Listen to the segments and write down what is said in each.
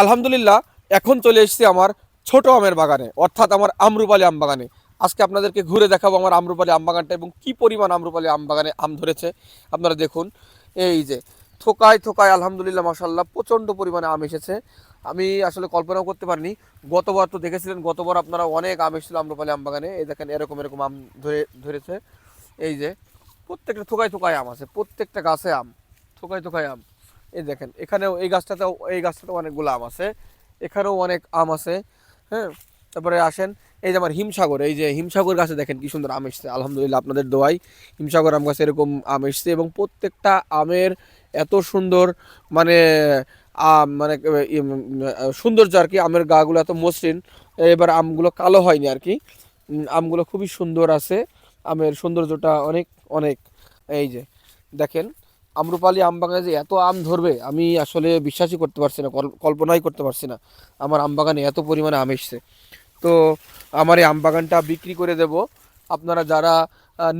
আলহামদুলিল্লাহ, এখন চলে এসেছি আমার ছোট আমের বাগানে, অর্থাৎ আমার আমরুপালি আম বাগানে। আজকে আপনাদেরকে ঘুরে দেখাবো আমার আমরুপালি আম বাগানটা এবং কি পরিমাণ আমরুপালি আম বাগানে আম ধরেছে। আপনারা দেখুন, এই যে, থোকায় থোকায় আলহামদুলিল্লাহ মাসাল্লাহ প্রচণ্ড পরিমাণে আম এসেছে। আমি আসলে কল্পনাও করতে পারিনি, গতবার তো দেখেছিলেন, গতবার আপনারা অনেক আম এসেছিল আমরুপালি আম বাগানে। এই দেখেন, এরকম এরকম আম ধরে, ধরেছে। এই যে, প্রত্যেকটা থোকায় থোকায় আম আছে, প্রত্যেকটা গাছে আম, থোকায় থোকায় আম। এই দেখেন, এখানেও এই গাছটাতেও এই গাছটাতেও অনেকগুলো আম আছে। এখানেও অনেক আম আছে হ্যাঁ? তারপরে আসেন, এই যে আমার হিমসাগর, এই যে হিমসাগর গাছে দেখেন কি সুন্দর আম এসছে। আলহামদুলিল্লাহ আপনাদের দোয়াই হিমসাগর আম গাছে এরকম আম এসছে এবং প্রত্যেকটা আমের এত সুন্দর মানে আম মানে সৌন্দর্য আর কি, আমের গাগুলো এত মসৃণ। এবার আমগুলো কালো হয়নি আর কি। আমগুলো খুবই সুন্দর আছে, আমের সৌন্দর্যটা অনেক অনেক। এই যে, দেখেন আমরুপালি আম বাগানে যে এত আম ধরবে, আমি আসলে বিশ্বাসই করতে পারছি না কল্পনাই করতে পারছি না। আমার আম বাগানে এত পরিমাণে আম এসছে। তো আমার এই আম বাগানটা বিক্রি করে দেব। আপনারা যারা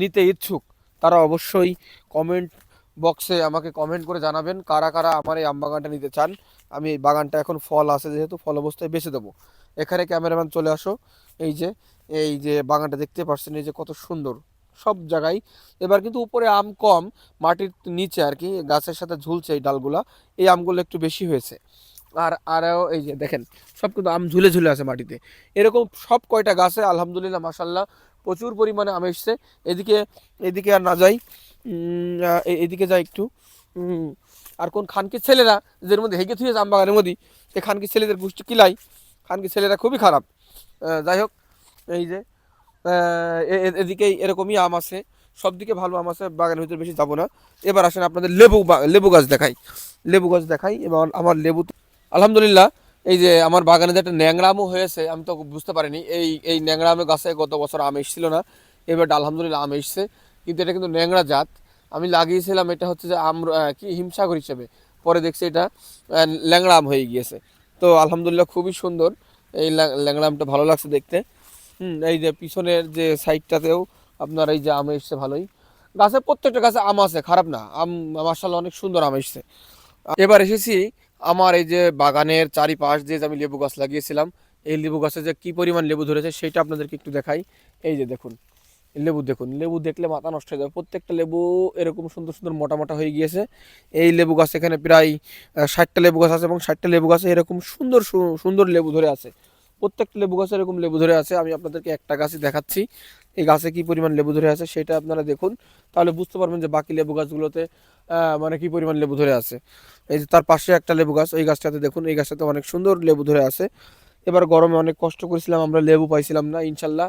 নিতে ইচ্ছুক, তারা অবশ্যই কমেন্ট বক্সে আমাকে কমেন্ট করে জানাবেন কারা কারা আমার এই আম বাগানটা নিতে চান। আমি এই বাগানটা এখন ফল আছে, যেহেতু ফল অবস্থায় বেছে দেবো। এখানে ক্যামেরাম্যান চলে আসো। এই যে এই যে বাগানটা দেখতে পাচ্ছেন এই যে কত সুন্দর। সব জায়গায়। এবার কিন্তু উপরে আম কম, মাটির নিচে আর কি, গাছের সাথে ঝুলছে এই ডালগুলা, এই আমগুলো একটু বেশি হয়েছে। আর আরও এই যে দেখেন, সব কিন্তু আম ঝুলে ঝুলে আছে মাটিতে। এরকম সব কয়টা গাছে, আলহামদুলিল্লাহ মাসাল্লাহ প্রচুর পরিমাণে আম এসছে। এদিকে এদিকে আর না যাই এদিকে যাই একটু আর কোন খানকির ছেলেরা যের মধ্যে হেগে থুয়েছে আম বাগানের মধ্যে সেই খানকির ছেলেদের গোষ্ঠী কিলাই খানকির ছেলেরা খুবই খারাপ। যাই হোক, এই যে আহ, এ- এ- এদিকেই এরকমই আম আছে। সব দিকে ভালো আম আছে বাগানের ভিতরে বেশি যাব না। এবার আসেন আপনাদের লেবু লেবু গাছ দেখাই। লেবু গাছ দেখাই এবার আমার লেবু আলহামদুলিল্লাহ এই যে আমার বাগানে যে একটা ন্যাংরা আমও হয়েছে আমি তো বুঝতে পারিনি এই এই ন্যাংরা আমের গাছে গত বছর আম এসেছিল না এবার আলহামদুলিল্লাহ আম এসছে কিন্তু এটা কিন্তু ন্যাংরা জাত। আমি লাগিয়েছিলাম এটা হচ্ছে যে আম কি হিমসাগর হিসেবে পরে দেখছি এটা ল্যাংড়া আম হয়ে গিয়েছে। তো আলহামদুলিল্লাহ খুবই সুন্দর এই ল্যাং- ল্যাংড়া আমটা ভালো লাগছে দেখতে। হুম, এই যে পিছনের যে সাইডটাতেও আপনার এই যে আম এসছে ভালোই। গাছে প্রত্যেকটা গাছে আম আছে, খারাপ না। আম মার্শাল অনেক সুন্দর আম এসছে। এবার এসেছি আমার এই যে বাগানের চারিপাশ দিয়ে যে আমি লেবু গাছ লাগিয়েছিলাম, এই লেবু গাছে যে কি পরিমাণ লেবু ধরেছে সেটা আপনাদেরকে একটু দেখাই। এই যে দেখুন, লেবু দেখুন, লেবু দেখলে মাথা নষ্ট হয়ে যাবে। প্রত্যেকটা লেবু এরকম সুন্দর সুন্দর মোটা মোটা হয়ে গিয়েছে। এই লেবু গাছ এখানে প্রায় ষাটটা লেবু গাছ আছে এবং ষাটটা লেবু গাছে এরকম সুন্দর সুন্দর লেবু ধরে আছে। প্রত্যেকটা লেবু গাছে এরকম লেবু ধরে আছে, আমি আপনাদেরকে একটা গাছই দেখাচ্ছি। এই গাছে কি পরিমাণ লেবু ধরে আছে সেটা আপনারা দেখুন। তাহলে বুঝতে পারবেন যে বাকি লেবু গাছগুলোতে মানে কি পরিমাণ লেবু ধরে আছে। এই যে তার পাশে একটা লেবু গাছ, এই গাছটাতে দেখুন, এই গাছটাতে অনেক সুন্দর লেবু ধরে আছে। এবার গরমে অনেক কষ্ট করেছিলাম, আমরা লেবু পাইছিলাম না, ইনশাল্লাহ।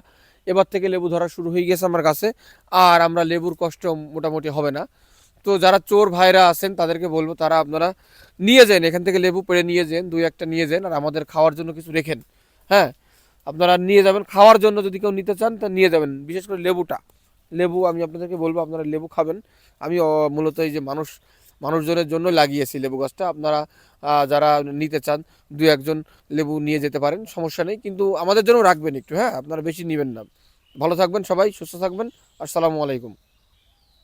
এবার থেকে লেবু ধরা শুরু হয়ে গেছে আমার কাছে আর আমরা লেবুর কষ্ট মোটামুটি হবে না। তো যারা চোর ভাইরা আছেন, তাদেরকে বলব তারা আপনারা নিয়ে যান, এখান থেকে লেবু পেড়ে নিয়ে যান, দুই একটা নিয়ে যান, আর আমাদের খাওয়ার জন্য কিছু রেখেন। হ্যাঁ আপনারা নিয়ে যাবেন। খাওয়ার জন্য যদি কেউ নিতে চান, তা নিয়ে যাবেন। বিশেষ করে লেবুটা। লেবু আমি আপনাদেরকে বলব, আপনারা লেবু খাবেন। আমি মূলত এই যে মানুষ, মানুষজনের জন্য লাগিয়েছি লেবু গাছটা। আপনারা যারা নিতে চান, দু একজন লেবু নিয়ে যেতে পারেন, সমস্যা নেই। কিন্তু আমাদের জন্য রাখবেন একটু হ্যাঁ? আপনারা বেশি নেবেন না। ভালো থাকবেন সবাই, সুস্থ থাকবেন। আসসালামু আলাইকুম।